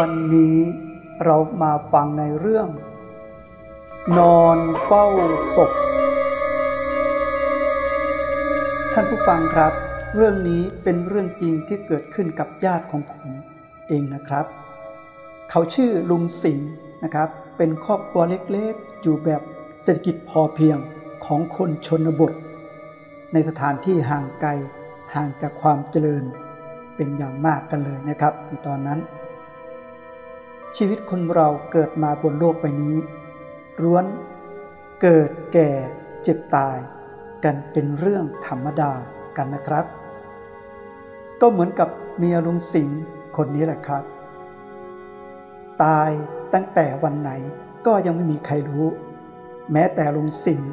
วันนี้เรามาฟังในเรื่อง นอนเฝ้าศพ ท่านผู้ฟังครับ เรื่องนี้เป็นเรื่องจริงที่เกิดขึ้นกับญาติของผมเองนะครับ เขาชื่อลุงสิงห์นะครับ เป็นครอบครัวเล็กๆ อยู่แบบเศรษฐกิจพอเพียงของคนชนบท ในสถานที่ห่างไกลห่างจากความเจริญเป็นอย่างมากกันเลยนะครับในตอนนั้น ชีวิตคนเราเกิดมาบนโลกใบนี้ร้วนเกิดแก่เจ็บตาย กันเป็นเรื่องธรรมดากันนะครับ ก็เหมือนกับเมียลุงสิงห์คนนี้แหละครับ ตายตั้งแต่วันไหนก็ยังไม่มีใครรู้ แม้แต่ลุงสิงห์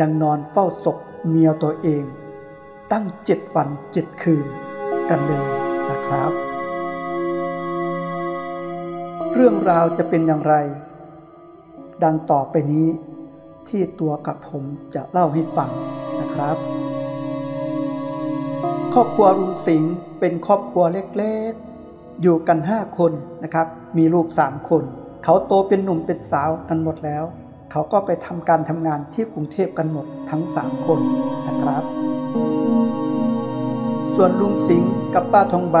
ยังนอนเฝ้าศพเมียตัวเอง ตั้งเจ็ดวันเจ็ดคืนกันเลยนะครับ เรื่องราวจะเป็นอย่างไร ดังต่อไปนี้ที่ตัวกับผมจะเล่าให้ฟังนะครับ ครอบครัวลุงสิงห์เป็นครอบครัวเล็กๆ อยู่กันห้าคนนะครับ มีลูกสามคน เขาโตเป็นหนุ่มเป็นสาวกันหมดแล้ว เขาก็ไปทำการทำงานที่กรุงเทพกันหมดทั้งสามคนนะครับ ส่วนลุงสิงห์กับป้าทองใบ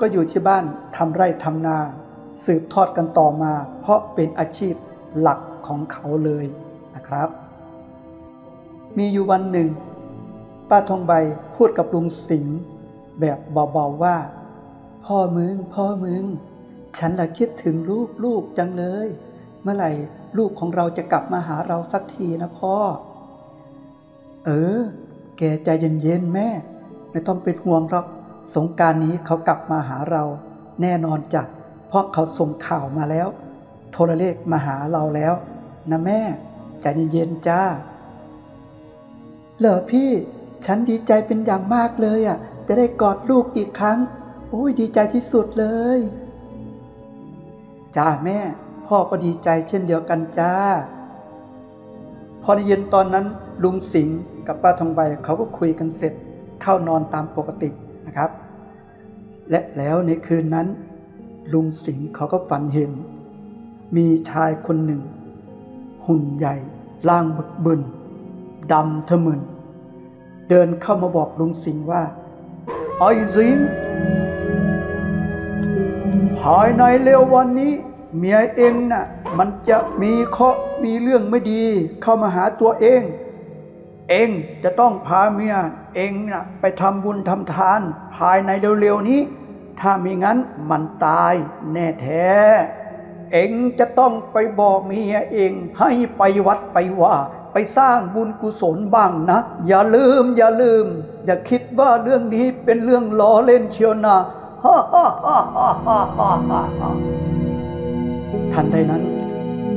ก็อยู่ที่บ้านทำไร่ทำนา สืบทอดกันต่อมา เพราะเป็นอาชีพหลักของเขาเลยนะครับ มีอยู่วันหนึ่ง ป้าทองใบพูดกับลุงสิงห์แบบเบาๆว่า พ่อมึง พ่อมึง ฉันละคิดถึงลูกลูกจังเลย เมื่อไหร่ลูกของเราจะกลับมาหาเราสักทีนะพ่อ เออ แกใจเย็นๆแม่ ไม่ต้องเป็นห่วงหรอก สงการนี้เขากลับมาหาเรา แน่นอนจ้ะ เพราะเขาส่งข่าวมาแล้ว โทรเลขมาหาเราแล้วนะแม่ใจเย็นๆจ้า เหรอพี่ ฉันดีใจเป็นอย่างมากเลยอะ จะได้กอดลูกอีกครั้ง โอ้ยดีใจที่สุดเลย จ้าแม่ พ่อก็ดีใจเช่นเดียวกันจ้า พอในเย็นตอนนั้นลุงสิงห์กับป้าทองใบเขาก็คุยกันเสร็จเข้านอนตามปกตินะครับ และแล้วในคืนนั้น ลุงสิงห์เขาก็ฝันเห็น มีชายคนหนึ่ง หุ่นใหญ่ร่างบึกบึนดำทะมึนเดินเข้ามาบอกลุงสิงห์ว่าไอ้สิงห์ภายในเร็ววันนี้เมียเองน่ะมันจะมีเคาะมีเรื่องไม่ดี เข้ามาหาตัวเอง เองจะต้องพาเมียเองน่ะไปทำบุญทำทาน ภายในเร็วๆนี้ ถ้าไม่งั้นมันตายแน่แท้ เองจะต้องไปบอกเมียเองให้ไปวัดไปว่าไปสร้างบุญกุศลบ้างนะ อย่าลืมอย่าลืม อย่าคิดว่าเรื่องนี้เป็นเรื่องล้อเล่นเชียวนะฮ่าฮ่าฮ่าฮ่าฮ่าฮ่าฮ่าทันใดนั้น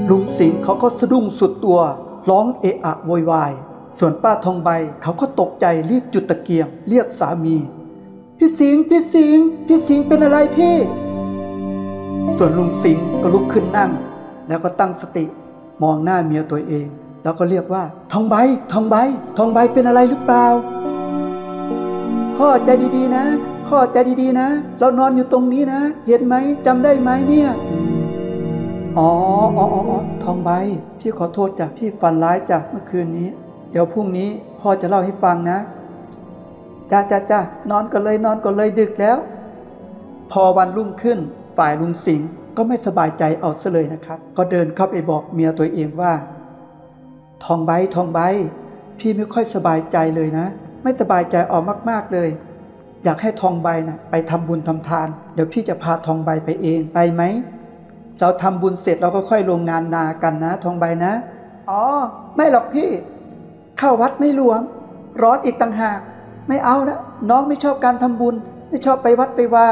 ลุงสิงห์เขาก็สะดุ้งสุดตัวร้องเอะอะโวยวาย ส่วนป้าทองใบเขาก็ตกใจรีบจุดตะเกียง เรียกสามี พี่สิงห์พี่สิงห์พี่สิงห์เป็นอะไรพี่ ส่วนลุงสิงห์ก็ลุกขึ้นนั่ง แล้วก็ตั้งสติมองหน้าเมียตัวเอง แล้วก็เรียกว่า ทองใบ ทองใบ ทองใบเป็นอะไรหรือเปล่า พ่อใจดีๆนะ พ่อใจดีๆนะ เรานอนอยู่ตรงนี้นะ เห็นไหมจำได้ไหมเนี่ยอ๋ออ๋ออ๋ออ๋อทองใบ พี่ขอโทษจ้ะพี่ฝันร้ายจ้ะเมื่อคืนนี้ เดี๋ยวพรุ่งนี้พ่อจะเล่าให้ฟังนะ จ้าจ้าจ้านอนก่อนเลยนอนก่อนเลยดึกแล้ว พอวันรุ่งขึ้นฝ่ายลุงสิงห์ก็ไม่สบายใจเอาซะเลยนะครับ ก็เดินเข้าไปบอกเมียตัวเองว่า ทองใบทองใบ พี่ไม่ค่อยสบายใจเลยนะ ไม่สบายใจออกมาก ๆเลย อยากให้ทองใบนะไปทำบุญทำทาน เดี๋ยวพี่จะพาทองใบไปเองไปไหมเราทำบุญเสร็จเราก็ค่อยลงงานนากันนะ ทองใบนะ อ๋อ ไม่หรอกพี่ เข้าวัดไม่หลวม ร้อนอีกต่างหาก ไม่เอานะน้องไม่ชอบการทำบุญ ไม่ชอบไปวัดไปว่า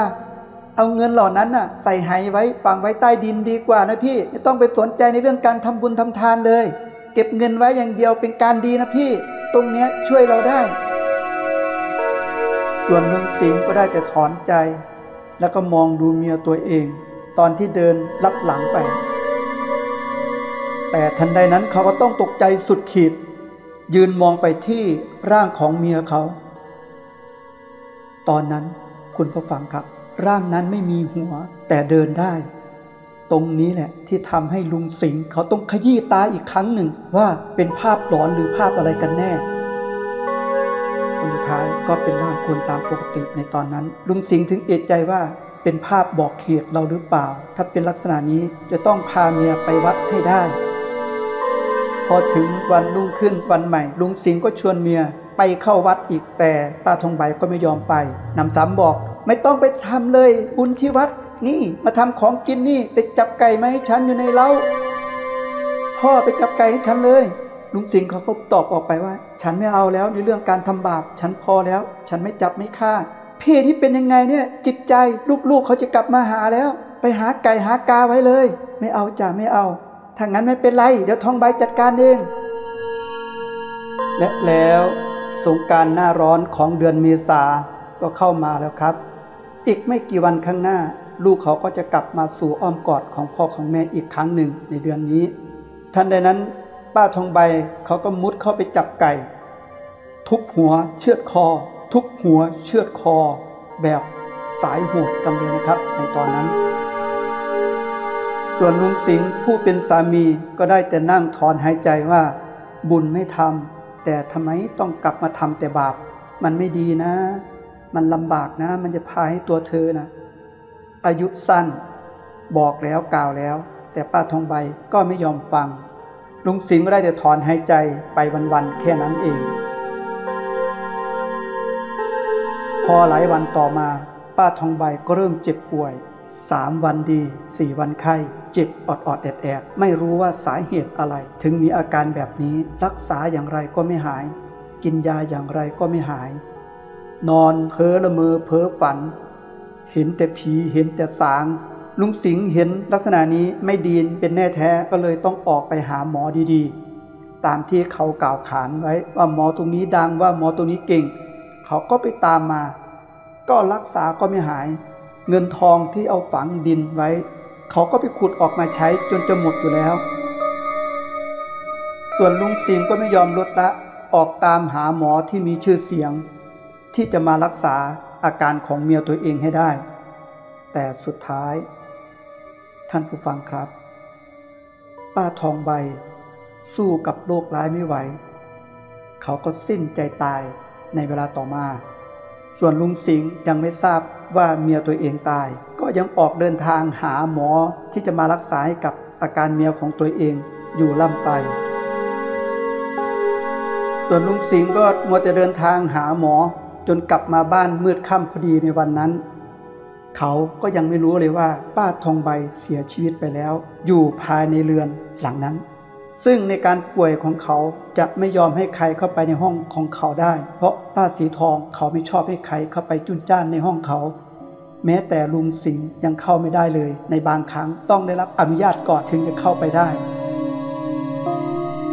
เอาเงินเหล่านั้นน่ะ ใส่ไหไว้ฝังไว้ใต้ดินดีกว่านะพี่ ไม่ต้องไปสนใจในเรื่องการทำบุญทำทานเลย เก็บเงินไว้อย่างเดียวเป็นการดีนะพี่ ตรงเนี้ยช่วยเราได้ ส่วนลุงสิงก็ได้แต่ถอนใจ แล้วก็มองดูเมียตัวเอง ตอนที่เดินลับหลังไป แต่ทันใดนั้นเขาก็ต้องตกใจสุดขีดยืนมองไปที่ร่างของเมียเขา ตอนนั้นคุณผู้ฟังครับ ร่างนั้นไม่มีหัวแต่เดินได้ ตรงนี้แหละที่ทำให้ลุงสิงห์เขาต้องขยี้ตาอีกครั้งหนึ่งว่าเป็นภาพหลอนหรือภาพอะไรกันแน่คนสุดท้ายก็เป็นร่างคนตามปกติในตอนนั้น ลุงสิงห์ถึงเอะใจว่าเป็นภาพบอกเหตุเราหรือเปล่า ถ้าเป็นลักษณะนี้จะต้องพาเมียไปวัดให้ได้ พอถึงวันรุ่งขึ้นวันใหม่ ลุงสิงห์ก็ชวนเมีย ไปเข้าวัดอีกแต่ป้าทองใบก็ไม่ยอมไปนำซ้ำบอก ไม่ต้องไปทำเลยบุญที่วัดนี่มาทำของกินนี่ไปจับไก่มาให้ฉันอยู่ในเล้าพ่อไปจับไก่ให้ฉันเลยลุงสิงห์เขาก็ตอบออกไปว่า ฉันไม่เอาแล้วในเรื่องการทำบาป ฉันพอแล้ว ฉันไม่จับไม่ฆ่า พี่ที่เป็นยังไงเนี่ยจิตใจลูกๆเขาจะกลับมาหาแล้ว ไปหาไก่หากาไว้เลย ไม่เอาจ้ะไม่เอาถ้างั้นไม่เป็นไร เดี๋ยวทองใบจัดการเอง และแล้ว สงการหน้าร้อนของเดือนเมษาก็เข้ามาแล้วครับ อีกไม่กี่วันข้างหน้า ลูกเขาก็จะกลับมาสู่อ้อมกอดของพ่อของแม่อีกครั้งหนึ่งในเดือนนี้ ทันใดนั้น ป้าทองใบเขาก็มุดเข้าไปจับไก่ ทุบหัวเชือดคอ ทุบหัวเชือดคอ แบบสายโหดกันเลยนะครับ ในตอนนั้น ส่วนลุงสิงห์ผู้เป็นสามีก็ได้แต่นั่งถอนหายใจว่า บุญไม่ทำ แต่ทำไมต้องกลับมาทำแต่บาป มันไม่ดีนะ มันลำบากนะ มันจะพาให้ตัวเธอนะอายุสั้น บอกแล้วกล่าวแล้ว แต่ป้าทองใบก็ไม่ยอมฟัง ลุงสิงห์ก็ได้แต่ถอนหายใจไปวันๆแค่นั้นเอง พอหลายวันต่อมา ป้าทองใบก็เริ่มเจ็บป่วย สามวันดีสี่วันไข้ เจ็บอดอดๆแอดแอดๆไม่รู้ว่าสาเหตุอะไร ถึงมีอาการแบบนี้รักษาอย่างไรก็ไม่หาย กินยาอย่างไรก็ไม่หาย นอนเพ้อละเมอเพ้อฝัน เห็นแต่ผีเห็นแต่สาง ลุงสิงห์เห็นลักษณะนี้ไม่ดีเป็นแน่แท้ก็เลยต้องออกไปหาหมอดีๆ ตามที่เขากล่าวขานไว้ว่าหมอตรงนี้ดังว่าหมอตรงนี้เก่ง เขาก็ไปตามมา ก็รักษาก็ไม่หาย เงินทองที่เอาฝังดินไว้ เขาก็ไปขุดออกมาใช้จนจะหมดอยู่แล้ว ส่วนลุงสิงก็ไม่ยอมลดละออกตามหาหมอที่มีชื่อเสียง ที่จะมารักษาอาการของเมียตัวเองให้ได้ แต่สุดท้าย ท่านผู้ฟังครับ ป้าทองใบ สู้กับโรคร้ายไม่ไหว เขาก็สิ้นใจตายในเวลาต่อมา ส่วนลุงสิงห์ยังไม่ทราบว่าเมียตัวเองตาย ก็ยังออกเดินทางหาหมอที่จะมารักษาให้กับอาการเมียของตัวเองอยู่ล่ำไป ส่วนลุงสิงห์ก็มัวแต่เดินทางหาหมอจนกลับมาบ้านมืดค่ำพอดีในวันนั้น เขาก็ยังไม่รู้เลยว่าป้าทองใบเสียชีวิตไปแล้ว อยู่ภายในเรือนหลังนั้น ซึ่งในการป่วยของเขาจะไม่ยอมให้ใครเข้าไปในห้องของเขาได้ เพราะป้าสีทองเขาไม่ชอบให้ใครเข้าไปจุนจ้านในห้องเขา แม้แต่ลุงสิงห์ยังเข้าไม่ได้เลย ในบางครั้งต้องได้รับอนุญาตก่อนถึงจะเข้าไปได้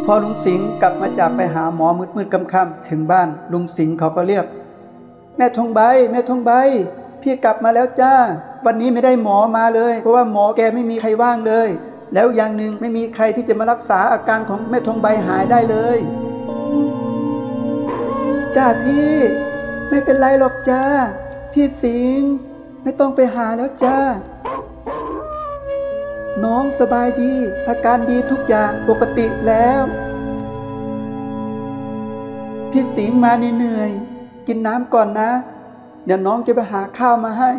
พอลุงสิงห์กลับมาจากไปหาหมอมืดๆค่ำๆถึงบ้าน ลุงสิงห์เขาก็เรียก แม่ทองใบ แม่ทองใบ พี่กลับมาแล้วจ้า วันนี้ไม่ได้หมอมาเลย เพราะว่าหมอแกไม่มีใครว่างเลย แล้วอย่างหนึ่งไม่มีใครที่จะมารักษาอาการของแม่ทองใบหายได้เลยจ้าพี่ไม่เป็นไรหรอกจ้า พี่สิงไม่ต้องไปหาแล้วจ้า น้องสบายดี อาการดีทุกอย่างปกติแล้ว พี่สิงมาเหนื่อย กินน้ำก่อนนะ เดี๋ยวน้องจะไปหาข้าวมาให้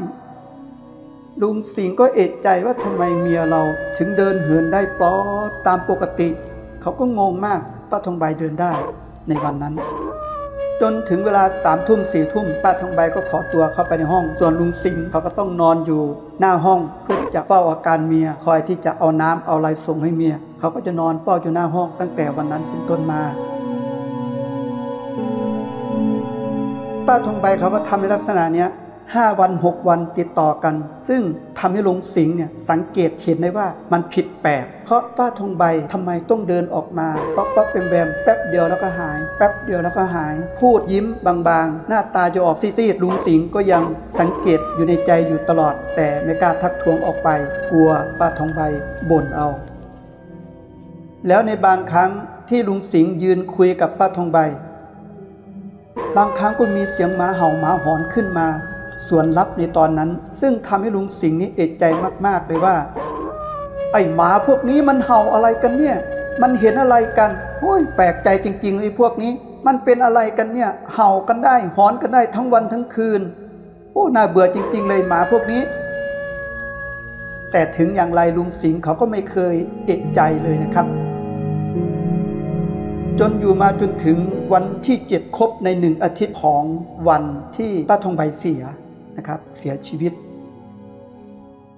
ลุงสิงห์ก็เอะใจว่าทำไมเมียเราถึงเดินเหินได้ปลอดตามปกติ เขาก็งงมากป้าทองใบเดินได้ในวันนั้น จนถึงเวลาสามทุ่มสี่ทุ่มป้าทองใบก็ขอตัวเข้าไปในห้อง ส่วนลุงสิงห์เขาก็ต้องนอนอยู่ หน้าห้องเพื่อที่จะเฝ้าอาการเมีย คอยที่จะเอาน้ำเอาอะไรส่งให้เมีย เขาก็จะนอนเฝ้าอยู่หน้าห้องตั้งแต่วันนั้นเป็นต้นมาป้าทองใบเขาก็ทำในลักษณะเนี้ย ห้าวันหกวันติดต่อกัน ซึ่งทำให้ลุงสิงห์เนี่ยสังเกตเห็นได้ว่ามันผิดแปลกเพราะป้าทองใบทำไมต้องเดินออกมาป๊อปป๊อปแบมแบมแป๊บเดียวแล้วก็หายแป๊บเดียวแล้วก็หาย พูดยิ้มบางๆ หน้าตาจะออกซีดๆลุงสิงห์ก็ยังสังเกตอยู่ในใจอยู่ตลอด แต่ไม่กล้าทักท้วงออกไป กลัวป้าทองใบบ่นเอา แล้วในบางครั้งที่ลุงสิงห์ยืนคุยกับป้าทองใบ บางครั้งก็มีเสียงหมาเห่าหมาหอนขึ้นมา ส่วนลับในตอนนั้น ซึ่งทำให้ลุงสิงห์นี้เอกใจมาก ๆ เลยว่า ไอ้หมาพวกนี้มันเห่าอะไรกันเนี่ย มันเห็นอะไรกันโอ้ยแปลกใจจริง ๆ เลยพวกนี้ มันเป็นอะไรกันเนี่ย เห่ากันได้หอนกันได้ทั้งวันทั้งคืน โอ้น่าเบื่อจริง ๆ เลยหมาพวกนี้ แต่ถึงอย่างไรลุงสิงห์เขาก็ไม่เคยเอกใจเลยนะครับ จนอยู่มาจนถึงวันที่เจ็ดครบในหนึ่งอาทิตย์ของวันที่ป้าทองใบเสีย นะครับเสียชีวิต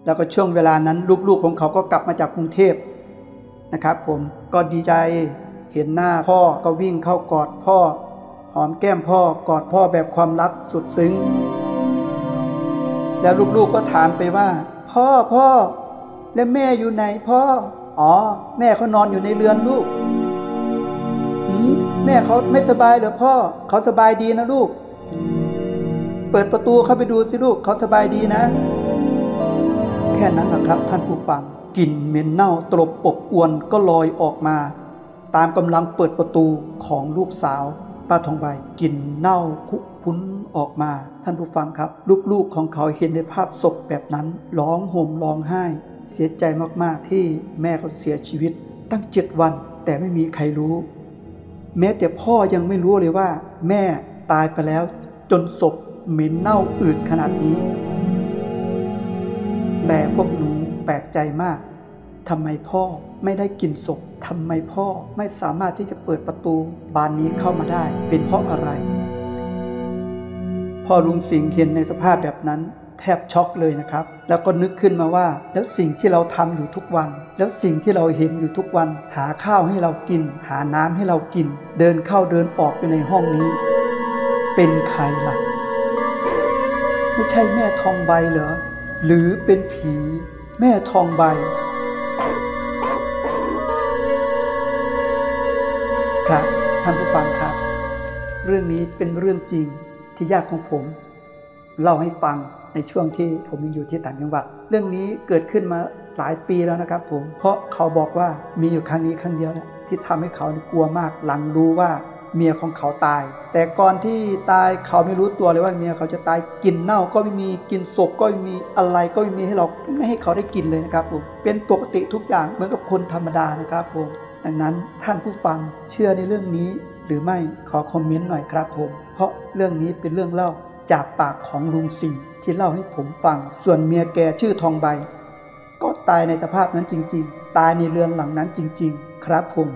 แล้วก็ช่วงเวลานั้นลูกๆของเขาก็กลับมาจากกรุงเทพนะครับผมก็ดีใจเห็นหน้าพ่อก็วิ่งเข้ากอดพ่อ หอมแก้มพ่อกอดพ่อแบบความรักสุดซึ้ง แล้วลูกๆก็ถามไปว่า พ่อพ่อแล้วแม่อยู่ไหนพ่อ อ๋อ แม่เขานอนอยู่ในเรือนลูกแม่เขาไม่สบายเหรอพ่อ เขาสบายดีนะลูก เปิดประตูเข้าไปดูสิลูกเขาสบายดีนะ แค่นั้นแหละครับท่านผู้ฟังกลิ่นเหม็นเน่าตลบอบอวนก็ลอยออกมา ตามกำลังเปิดประตูของลูกสาวป้าทองใบกลิ่นเน่าคุพุ้นออกมา ท่านผู้ฟังครับ ลูกๆของเขาเห็นในภาพศพแบบนั้น ร้องห่มร้องไห้ เสียใจมากๆที่แม่เขาเสียชีวิต ตั้งเจ็ดวันแต่ไม่มีใครรู้ แม้แต่พ่อยังไม่รู้เลยว่า แม่ตายไปแล้ว จนศพ เหม็นเน่าอืดขนาดนี้ แต่พวกหนูแปลกใจมากทำไมพ่อไม่ได้กินศพทำไมพ่อไม่สามารถที่จะเปิดประตูบานนี้เข้ามาได้ เป็นเพราะอะไร พ่อลุงสิงห์เห็นในสภาพแบบนั้น แทบช็อกเลยนะครับ แล้วก็นึกขึ้นมาว่า แล้วสิ่งที่เราทำอยู่ทุกวัน แล้วสิ่งที่เราเห็นอยู่ทุกวัน หาข้าวให้เรากิน หาน้ำให้เรากิน เดินเข้าเดินออกอยู่ในห้องนี้ เป็นใครล่ะ ไม่ใช่แม่ทองใบเหรอ หรือเป็นผีแม่ทองใบ ครับท่านผู้ฟังครับ เรื่องนี้เป็นเรื่องจริงที่ญาติของผม เล่าให้ฟังในช่วงที่ผมยังอยู่ที่ต่างจังหวัด เรื่องนี้เกิดขึ้นมาหลายปีแล้วนะครับผม เพราะเขาบอกว่ามีอยู่ครั้งนี้ครั้งเดียวแหละที่ทำให้เขากลัวมากหลังรู้ว่า เมียของเขาตาย แต่ก่อนที่ตายเขาไม่รู้ตัวเลยว่าเมียเขาจะตายกลินเน่าก็ไม่มีกลินศพก็ไม่มีอะไรก็ไม่มีให้เราไม่ให้เขาได้กินเลยนะครับผมเป็นปกติทุกอย่างเหมือนกับคนธรรมดานะครับผมดังนั้นท่านผู้ฟังเชื่อในเรื่องนี้ หรือไม่ขอคอมเมนต์หน่อยครับผม เพราะเรื่องนี้เป็นเรื่องเล่าจากปากของลุงสิงที่เล่าให้ผมฟัง ส่วนเมียแกชื่อทองใบ ก็ตายในสภาพนั้นจริง ๆ ตายในเรือนหลังนั้นจริง ๆ ครับผม